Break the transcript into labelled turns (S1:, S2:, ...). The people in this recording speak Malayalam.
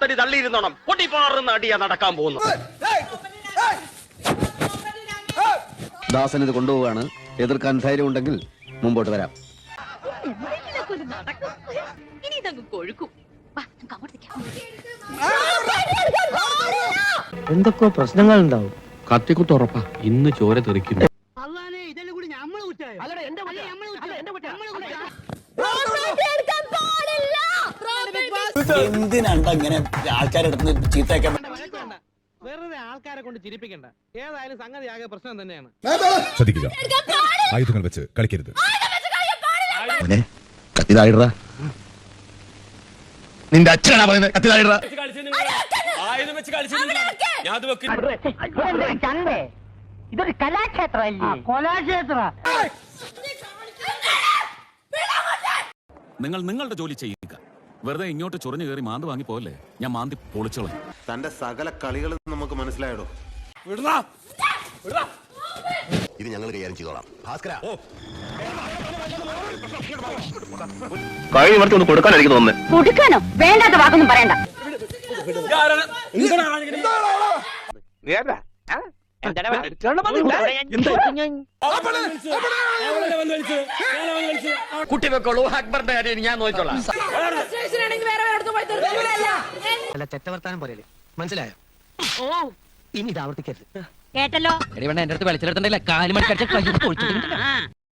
S1: പത്തടി തള്ളിയിരുന്നോണം. പൊട്ടിപ്പാറുന്ന അടിയാ നടക്കാൻ പോകുന്നു
S2: ദാസൻ ഇത് കൊണ്ടുപോവാണ് എതിർക്കാൻ ധൈര്യം ഉണ്ടെങ്കിൽ മുമ്പോട്ട് വരാം.
S3: ഇതൊക്കെ ഒരു നടക്കും ഇനി ഇതങ്ങ് കൊഴുക്കും വാ, നമുക്ക് അങ്ങോട്ട് നിൽക്കാം.
S4: എന്തൊക്കെയോ പ്രശ്നങ്ങൾ ഉണ്ടാവും
S5: എന്റെ ഉറപ്പാ ഇന്ന് ചോര തെറിക്കുന്നു
S6: എന്തിനാണ്ട ഇങ്ങനെ ആൾക്കാരെടുത്ത് ചീത്തയൊക്കെ
S4: വെറുതെ ആൾക്കാരെ കൊണ്ട് ചിരിപ്പിക്കണ്ട. ഏതായാലും സംഗതി ആകെ പ്രശ്നം തന്നെയാണ്.
S7: ശ്രദ്ധിക്കുക. ആയുധങ്ങൾ വെച്ച് കളിക്കരുത്.
S2: നിന്റെ അച്ഛനാ പറയുന്നത് കത്തിതായിട
S1: ആയുധം വെച്ച്
S8: ഇതൊരു കലാക്ഷേത്രമല്ലേ? കലാക്ഷേത്ര
S9: നിങ്ങൾ നിങ്ങളുടെ ജോലി ചെയ്യുക. വെറുതെ ഇങ്ങോട്ട് ചൊറിഞ്ഞു കയറി മാന്തി വാങ്ങി പോകല്ലേ ഞാൻ മാന്തി പൊളിച്ചോളാം.
S10: തന്റെ സകല കളികളും നമുക്ക് മനസ്സിലായടോ. ഇത് ഞങ്ങൾ കൈകാര്യം ചെയ്തോളാം. ഭാസ്കര.
S1: ഒന്ന് കൊടുക്കാനായിരിക്കും തോന്നുന്നത്
S8: കൊടുക്കാനോ? വേണ്ടാത്ത വാക്കൊന്നും പറയണ്ട.
S1: കുട്ടി വെക്കോളൂ അക്ബറിന്റെ കാര്യം ഞാൻ നോക്കിക്കോളാം.
S4: അല്ല ചെറ്റവർത്താനം പോലെ മനസ്സിലായോ? ഇനി ഇത് ആവർത്തിക്കരുത്.
S8: കേട്ടല്ലോ.
S4: എന്റെ അടുത്ത് വെളിച്ചെടുത്തിട്ടില്ല കാലുമണിക്കടിച്ച